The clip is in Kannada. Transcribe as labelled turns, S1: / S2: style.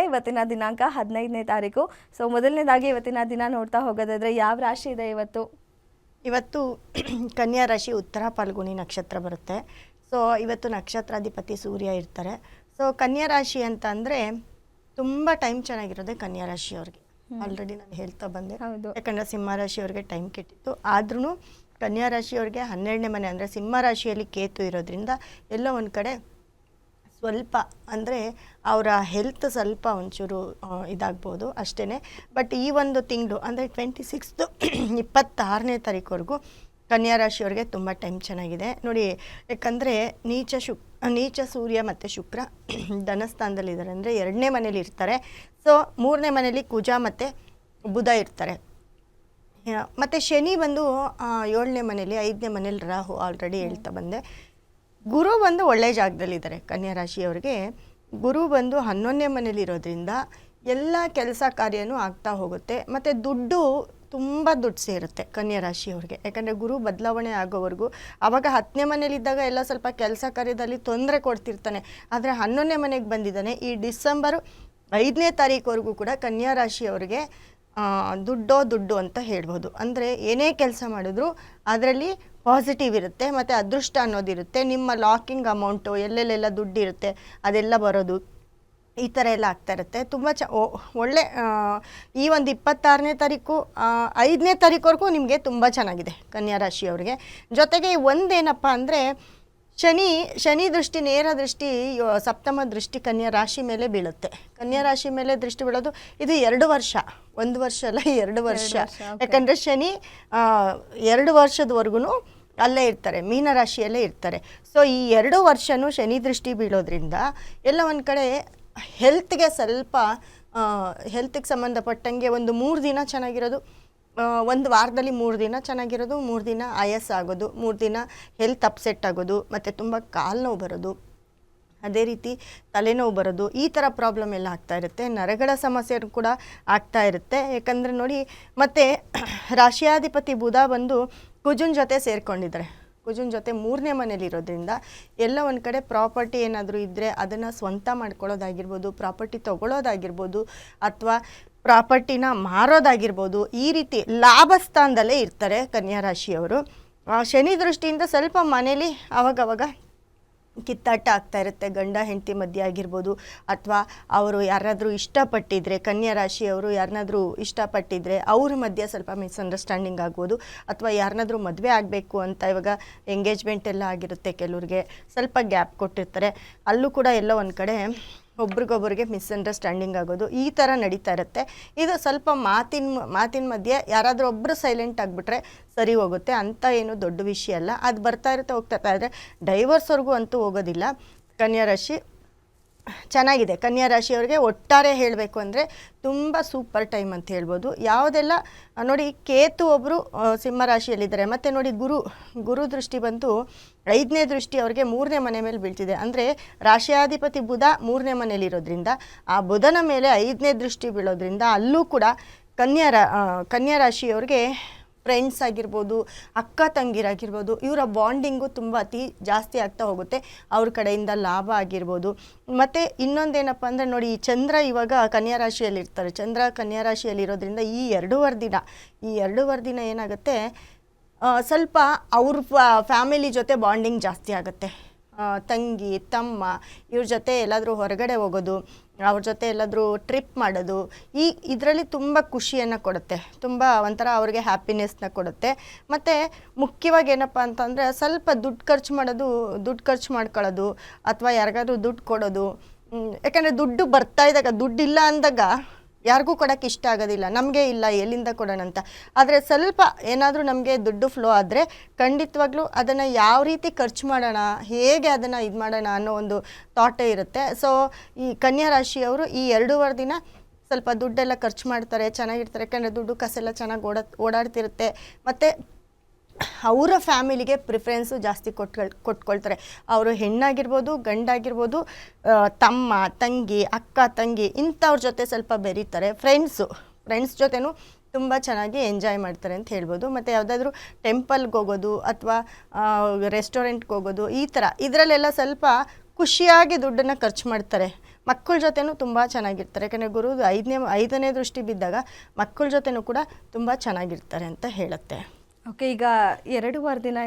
S1: ಇವತ್ತಿನ ದಿನಾಂಕ ಹದಿನೈದನೇ ತಾರೀಕು. ಸೊ ಮೊದಲನೇದಾಗಿ ಇವತ್ತಿನ ದಿನ ನೋಡ್ತಾ ಹೋಗೋದಾದ್ರೆ ಯಾವ ರಾಶಿ ಇದೆ ಇವತ್ತು?
S2: ಇವತ್ತು ಕನ್ಯಾ ರಾಶಿ ಉತ್ತರ ಫಲ್ಗುಣಿ ನಕ್ಷತ್ರ ಬರುತ್ತೆ. ಸೊ ಇವತ್ತು ನಕ್ಷತ್ರಾಧಿಪತಿ ಸೂರ್ಯ ಇರ್ತಾರೆ. ಸೊ ಕನ್ಯಾ ರಾಶಿ ಅಂತ ಅಂದರೆ ತುಂಬ ಟೈಮ್ ಚೆನ್ನಾಗಿರೋದೆ ಕನ್ಯಾ ರಾಶಿಯವ್ರಿಗೆ ಆಲ್ರೆಡಿ ನಾನು ಹೇಳ್ತಾ ಬಂದೆ. ಯಾಕಂದರೆ ಸಿಂಹ ರಾಶಿಯವ್ರಿಗೆ ಟೈಮ್ ಕೆಟ್ಟಿತ್ತು. ಆದ್ರೂ ಕನ್ಯಾ ರಾಶಿಯವ್ರಿಗೆ ಹನ್ನೆರಡನೇ ಮನೆ ಅಂದರೆ ಸಿಂಹ ರಾಶಿಯಲ್ಲಿ ಕೇತು ಇರೋದ್ರಿಂದ ಎಲ್ಲೋ ಒಂದು ಕಡೆ ಸ್ವಲ್ಪ ಅಂದರೆ ಅವರ ಹೆಲ್ತ್ ಸ್ವಲ್ಪ ಒಂಚೂರು ಇದಾಗ್ಬೋದು ಅಷ್ಟೇ ಬಟ್ ಈ ಒಂದು ತಿಂಗಳು ಅಂದರೆ ಟ್ವೆಂಟಿ ಸಿಕ್ಸ್ತು ಇಪ್ಪತ್ತಾರನೇ ತಾರೀಕುವರೆಗೂ ಕನ್ಯಾ ರಾಶಿಯವ್ರಿಗೆ ತುಂಬ ಟೈಮ್ ಚೆನ್ನಾಗಿದೆ. ನೋಡಿ, ಯಾಕಂದರೆ ನೀಚ ಶುಕ್ ನೀಚ ಸೂರ್ಯ ಮತ್ತು ಶುಕ್ರ ಧನಸ್ಥಾನದಲ್ಲಿದ್ದಾರೆ ಅಂದರೆ ಎರಡನೇ ಮನೇಲಿ ಇರ್ತಾರೆ. ಸೊ ಮೂರನೇ ಮನೇಲಿ ಕುಜ ಮತ್ತು ಬುಧ ಇರ್ತಾರೆ. ಮತ್ತು ಶನಿ ಬಂದು ಏಳನೇ ಮನೇಲಿ ಐದನೇ ಮನೇಲಿ ರಾಹು ಆಲ್ರೆಡಿ ಹೇಳ್ತಾ ಬಂದೆ. ಗುರು ಬಂದು ಒಳ್ಳೆ ಜಾಗದಲ್ಲಿದ್ದಾರೆ ಕನ್ಯಾ ರಾಶಿಯವರಿಗೆ. ಗುರು ಬಂದು ಹನ್ನೊಂದನೇ ಮನೇಲಿರೋದ್ರಿಂದ ಎಲ್ಲ ಕೆಲಸ ಕಾರ್ಯನೂ ಆಗ್ತಾ ಹೋಗುತ್ತೆ. ಮತ್ತು ದುಡ್ಡು ತುಂಬ ದುಡ್ಡು ಸೇರುತ್ತೆ ಕನ್ಯಾ ರಾಶಿಯವ್ರಿಗೆ. ಯಾಕಂದರೆ ಗುರು ಬದಲಾವಣೆ ಆಗೋವರೆಗೂ ಆವಾಗ ಹತ್ತನೇ ಮನೇಲಿದ್ದಾಗ ಎಲ್ಲ ಸ್ವಲ್ಪ ಕೆಲಸ ಕಾರ್ಯದಲ್ಲಿ ತೊಂದರೆ ಕೊಡ್ತಿರ್ತಾನೆ. ಆದರೆ ಹನ್ನೊಂದನೇ ಮನೆಗೆ ಬಂದಿದ್ದಾನೆ. ಈ ಡಿಸೆಂಬರು ಐದನೇ ತಾರೀಕುವರೆಗೂ ಕೂಡ ಕನ್ಯಾ ರಾಶಿಯವರಿಗೆ ದುಡ್ಡೋ ದುಡ್ಡು ಅಂತ ಹೇಳ್ಬೋದು. ಅಂದರೆ ಏನೇ ಕೆಲಸ ಮಾಡಿದ್ರು ಅದರಲ್ಲಿ ಪಾಸಿಟಿವ್ ಇರುತ್ತೆ, ಮತ್ತು ಅದೃಷ್ಟ ಅನ್ನೋದಿರುತ್ತೆ. ನಿಮ್ಮ ಲಾಕಿಂಗ್ ಅಮೌಂಟು ಎಲ್ಲೆಲ್ಲೆಲ್ಲ ದುಡ್ಡು ಇರುತ್ತೆ ಅದೆಲ್ಲ ಬರೋದು, ಈ ಥರ ಎಲ್ಲ ಆಗ್ತಾ ಇರುತ್ತೆ. ತುಂಬ ಚ ಒಳ್ಳೆ ಈ ಒಂದು ಇಪ್ಪತ್ತಾರನೇ ತಾರೀಕು ಐದನೇ ತಾರೀಕುವರೆಗೂ ನಿಮಗೆ ತುಂಬ ಚೆನ್ನಾಗಿದೆ ಕನ್ಯಾ ರಾಶಿಯವರಿಗೆ. ಜೊತೆಗೆ ಒಂದೇನಪ್ಪ ಅಂದರೆ ಶನಿ ಶನಿ ದೃಷ್ಟಿ ನೇರ ದೃಷ್ಟಿ ಸಪ್ತಮ ದೃಷ್ಟಿ ಕನ್ಯಾ ರಾಶಿ ಮೇಲೆ ಬೀಳುತ್ತೆ. ಕನ್ಯಾ ರಾಶಿ ಮೇಲೆ ದೃಷ್ಟಿ ಬೀಳೋದು ಇದು ಎರಡು ವರ್ಷ ಒಂದು ವರ್ಷ ಅಲ್ಲ ಎರಡು ವರ್ಷ. ಯಾಕಂದರೆ ಶನಿ ಎರಡು ವರ್ಷದವರೆಗೂ ಅಲ್ಲೇ ಇರ್ತಾರೆ ಮೀನರಾಶಿಯಲ್ಲೇ ಇರ್ತಾರೆ. ಸೊ ಈ ಎರಡು ವರ್ಷನೂ ಶನಿ ದೃಷ್ಟಿ ಬೀಳೋದ್ರಿಂದ ಎಲ್ಲ ಒಂದು ಕಡೆ ಹೆಲ್ತ್ಗೆ ಸ್ವಲ್ಪ ಹೆಲ್ತ್ಗೆ ಸಂಬಂಧಪಟ್ಟಂಗೆ ಒಂದು ಮೂರು ದಿನ ಚೆನ್ನಾಗಿರೋದು. ಒಂದು ವಾರದಲ್ಲಿ ಮೂರು ದಿನ ಚೆನ್ನಾಗಿರೋದು, ಮೂರು ದಿನ ಆಗೋದು ಮೂರು ದಿನ ಹೆಲ್ತ್ ಅಪ್ಸೆಟ್ ಆಗೋದು, ಮತ್ತು ತುಂಬ ಕಾಲು ನೋವು ಬರೋದು, ಅದೇ ರೀತಿ ತಲೆನೋವು ಬರೋದು, ಈ ಥರ ಪ್ರಾಬ್ಲಮ್ ಎಲ್ಲ ಆಗ್ತಾ ಇರುತ್ತೆ. ನರಗಳ ಸಮಸ್ಯೆ ಕೂಡ ಆಗ್ತಾ ಇರುತ್ತೆ. ಯಾಕಂದರೆ ನೋಡಿ, ಮತ್ತು ರಾಶಿಯಾಧಿಪತಿ ಬುಧ ಬಂದು ಕುಜುನ್ ಜೊತೆ ಸೇರ್ಕೊಂಡಿದ್ದಾರೆ. ಕುಜುನ್ ಜೊತೆ ಮೂರನೇ ಮನೇಲಿರೋದ್ರಿಂದ ಎಲ್ಲ ಒಂದು ಕಡೆ ಪ್ರಾಪರ್ಟಿ ಏನಾದರೂ ಇದ್ದರೆ ಅದನ್ನು ಸ್ವಂತ ಮಾಡ್ಕೊಳ್ಳೋದಾಗಿರ್ಬೋದು ಪ್ರಾಪರ್ಟಿ ತೊಗೊಳೋದಾಗಿರ್ಬೋದು ಅಥವಾ ಪ್ರಾಪರ್ಟಿನ ಮಾರೋದಾಗಿರ್ಬೋದು, ಈ ರೀತಿ ಲಾಭ ಸ್ಥಾನದಲ್ಲೇ ಇರ್ತಾರೆ ಕನ್ಯಾ ರಾಶಿಯವರು. ಶನಿ ದೃಷ್ಟಿಯಿಂದ ಸ್ವಲ್ಪ ಮನೇಲಿ ಅವಾಗವಾಗ ಕಿತ್ತಾಟ ಆಗ್ತಾ ಇರುತ್ತೆ. ಗಂಡ, ಹೆಂಡತಿ ಮಧ್ಯೆ ಆಗಿರ್ಬೋದು, ಅಥವಾ ಅವರು ಯಾರಾದರೂ ಇಷ್ಟಪಟ್ಟಿದ್ರೆ, ಕನ್ಯಾ ರಾಶಿಯವರು ಯಾರನ್ನಾದರೂ ಇಷ್ಟಪಟ್ಟಿದ್ರೆ ಅವ್ರ ಮಧ್ಯೆ ಸ್ವಲ್ಪ ಮಿಸ್ಅಂಡರ್ಸ್ಟ್ಯಾಂಡಿಂಗ್ ಆಗ್ಬೋದು, ಅಥವಾ ಯಾರನ್ನಾದರೂ ಮದುವೆ ಆಗಬೇಕು ಅಂತ ಇವಾಗ ಎಂಗೇಜ್ಮೆಂಟ್ ಎಲ್ಲ ಆಗಿರುತ್ತೆ ಕೆಲವ್ರಿಗೆ. ಸ್ವಲ್ಪ ಗ್ಯಾಪ್ ಕೊಟ್ಟಿರ್ತಾರೆ. ಅಲ್ಲೂ ಕೂಡ ಎಲ್ಲೋ ಒಂದು ಕಡೆ ಒಬ್ರಿಗೊಬ್ರಿಗೆ ಮಿಸ್ಅಂಡರ್ಸ್ಟ್ಯಾಂಡಿಂಗ್ ಆಗೋದು, ಈ ಥರ ನಡೀತಾ ಇರುತ್ತೆ. ಇದು ಸ್ವಲ್ಪ ಮಾತಿನ ಮಾತಿನ ಮಧ್ಯೆ ಯಾರಾದರೂ ಒಬ್ಬರು ಸೈಲೆಂಟ್ ಆಗಿಬಿಟ್ರೆ ಸರಿ ಹೋಗುತ್ತೆ, ಅಂತ ಏನು ದೊಡ್ಡ ವಿಷಯ ಅಲ್ಲ. ಅದು ಬರ್ತಾ ಇರುತ್ತೆ, ಹೋಗ್ತಾ ಇರುತ್ತೆ. ಡೈವರ್ಸ್ವರೆಗೂ ಅಂತೂ ಹೋಗೋದಿಲ್ಲ. ಕನ್ಯಾ ರಾಶಿ ಚೆನ್ನಾಗಿದೆ. ಕನ್ಯಾ ರಾಶಿಯವರಿಗೆ ಒಟ್ಟಾರೆ ಹೇಳಬೇಕು ಅಂದರೆ ತುಂಬ ಸೂಪರ್ ಟೈಮ್ ಅಂತ ಹೇಳ್ಬೋದು. ಯಾವುದೆಲ್ಲ, ನೋಡಿ ಕೇತು ಒಬ್ಬರು ಸಿಂಹ ರಾಶಿಯಲ್ಲಿದ್ದಾರೆ. ಮತ್ತು ನೋಡಿ ಗುರು ಗುರು ದೃಷ್ಟಿ ಬಂತು, ಐದನೇ ದೃಷ್ಟಿ ಅವರಿಗೆ ಮೂರನೇ ಮನೆ ಮೇಲೆ ಬೀಳ್ತಿದೆ. ಅಂದರೆ ರಾಶಿಯಾಧಿಪತಿ ಬುಧ ಮೂರನೇ ಮನೇಲಿರೋದ್ರಿಂದ ಆ ಬುಧನ ಮೇಲೆ ಐದನೇ ದೃಷ್ಟಿ ಬೀಳೋದ್ರಿಂದ ಅಲ್ಲೂ ಕೂಡ ಕನ್ಯಾ ರಾ ಕನ್ಯಾ ರಾಶಿಯವ್ರಿಗೆ ಫ್ರೆಂಡ್ಸ್ ಆಗಿರ್ಬೋದು, ಅಕ್ಕ ತಂಗಿರಾಗಿರ್ಬೋದು, ಇವರ ಬಾಂಡಿಂಗು ತುಂಬ ಅತಿ ಜಾಸ್ತಿ ಆಗ್ತಾ ಹೋಗುತ್ತೆ. ಅವ್ರ ಕಡೆಯಿಂದ ಲಾಭ ಆಗಿರ್ಬೋದು. ಮತ್ತು ಇನ್ನೊಂದೇನಪ್ಪ ಅಂದರೆ ನೋಡಿ, ಈ ಚಂದ್ರ ಇವಾಗ ಕನ್ಯಾ ರಾಶಿಯಲ್ಲಿ ಇರ್ತಾರೆ. ಚಂದ್ರ ಕನ್ಯಾ ರಾಶಿಯಲ್ಲಿ ಇರೋದ್ರಿಂದ ಈ ಎರಡೂವರೆ ದಿನ, ಈ ಎರಡೂವರೆ ದಿನ ಏನಾಗುತ್ತೆ ಸ್ವಲ್ಪ ಅವ್ರ ಫ್ಯಾಮಿಲಿ ಜೊತೆ ಬಾಂಡಿಂಗ್ ಜಾಸ್ತಿ ಆಗುತ್ತೆ. ತಂಗಿ, ತಮ್ಮ, ಇವ್ರ ಜೊತೆ ಎಲ್ಲಾದರೂ ಹೊರಗಡೆ ಹೋಗೋದು, ಅವ್ರ ಜೊತೆ ಎಲ್ಲಾದರೂ ಟ್ರಿಪ್ ಮಾಡೋದು, ಈ ಇದರಲ್ಲಿ ತುಂಬ ಖುಷಿಯನ್ನು ಕೊಡುತ್ತೆ. ತುಂಬ ಒಂಥರ ಅವ್ರಿಗೆ ಹ್ಯಾಪಿನೆಸ್ನ ಕೊಡುತ್ತೆ. ಮತ್ತು ಮುಖ್ಯವಾಗಿ ಏನಪ್ಪ ಅಂತಂದರೆ ಸ್ವಲ್ಪ ದುಡ್ಡು ಖರ್ಚು ಮಾಡೋದು, ದುಡ್ಡು ಖರ್ಚು ಮಾಡ್ಕೊಳ್ಳೋದು, ಅಥವಾ ಯಾರಿಗಾದ್ರೂ ದುಡ್ಡು ಕೊಡೋದು ಯಾಕೆಂದರೆ ದುಡ್ಡು ಬರ್ತಾ ಇದ್ದಾಗ, ದುಡ್ಡಿಲ್ಲ ಅಂದಾಗ ಯಾರಿಗೂ ಕೊಡೋಕ್ಕೆ ಇಷ್ಟ ಆಗೋದಿಲ್ಲ, ನಮಗೆ ಇಲ್ಲ, ಎಲ್ಲಿಂದ ಕೊಡೋಣ ಅಂತ. ಆದರೆ ಸ್ವಲ್ಪ ಏನಾದರೂ ನಮಗೆ ದುಡ್ಡು ಫ್ಲೋ ಆದರೆ ಖಂಡಿತವಾಗ್ಲೂ ಅದನ್ನು ಯಾವ ರೀತಿ ಖರ್ಚು ಮಾಡೋಣ, ಹೇಗೆ ಅದನ್ನು ಇದು ಮಾಡೋಣ ಅನ್ನೋ ಒಂದು ಥಾಟೇ ಇರುತ್ತೆ. ಸೊ ಈ ಕನ್ಯಾ ರಾಶಿಯವರು ಈ ಎರಡೂವರೆ ದಿನ ಸ್ವಲ್ಪ ದುಡ್ಡೆಲ್ಲ ಖರ್ಚು ಮಾಡ್ತಾರೆ, ಚೆನ್ನಾಗಿರ್ತಾರೆ. ಯಾಕಂದರೆ ದುಡ್ಡು ಕಾಸೆಲ್ಲ ಚೆನ್ನಾಗಿ ಓಡ ಓಡಾಡ್ತಿರುತ್ತೆ. ಮತ್ತು ಅವರ ಫ್ಯಾಮಿಲಿಗೆ ಪ್ರಿಫರೆನ್ಸು ಜಾಸ್ತಿ ಕೊಟ್ಕೊಳ್, ಕೊಟ್ಕೊಳ್ತಾರೆ. ಅವರು ಹೆಣ್ಣಾಗಿರ್ಬೋದು, ಗಂಡಾಗಿರ್ಬೋದು ತಮ್ಮ, ತಂಗಿ, ಅಕ್ಕ, ತಂಗಿ ಇಂಥವ್ರ ಜೊತೆ ಸ್ವಲ್ಪ ಬೆರೀತಾರೆ. ಫ್ರೆಂಡ್ಸು, ಫ್ರೆಂಡ್ಸ್ ಜೊತೆನೂ ತುಂಬ ಚೆನ್ನಾಗಿ ಎಂಜಾಯ್ ಮಾಡ್ತಾರೆ ಅಂತ ಹೇಳ್ಬೋದು. ಮತ್ತು ಯಾವುದಾದ್ರೂ ಟೆಂಪಲ್ಗೆ ಹೋಗೋದು ಅಥವಾ ರೆಸ್ಟೋರೆಂಟ್ಗೆ ಹೋಗೋದು ಈ ಥರ. ಇದರಲ್ಲೆಲ್ಲ ಸ್ವಲ್ಪ ಖುಷಿಯಾಗಿ ದುಡ್ಡನ್ನು ಖರ್ಚು ಮಾಡ್ತಾರೆ. ಮಕ್ಕಳ ಜೊತೆನೂ ತುಂಬ ಚೆನ್ನಾಗಿರ್ತಾರೆ. ಯಾಕಂದರೆ ಗುರು ಐದನೇ ಐದನೇ ದೃಷ್ಟಿ ಬಿದ್ದಾಗ ಮಕ್ಕಳ ಜೊತೆನೂ ಕೂಡ ತುಂಬ ಚೆನ್ನಾಗಿರ್ತಾರೆ ಅಂತ ಹೇಳುತ್ತೆ.
S1: ಓಕೆ ಈಗ ಎರಡೂವರೆ ದಿನ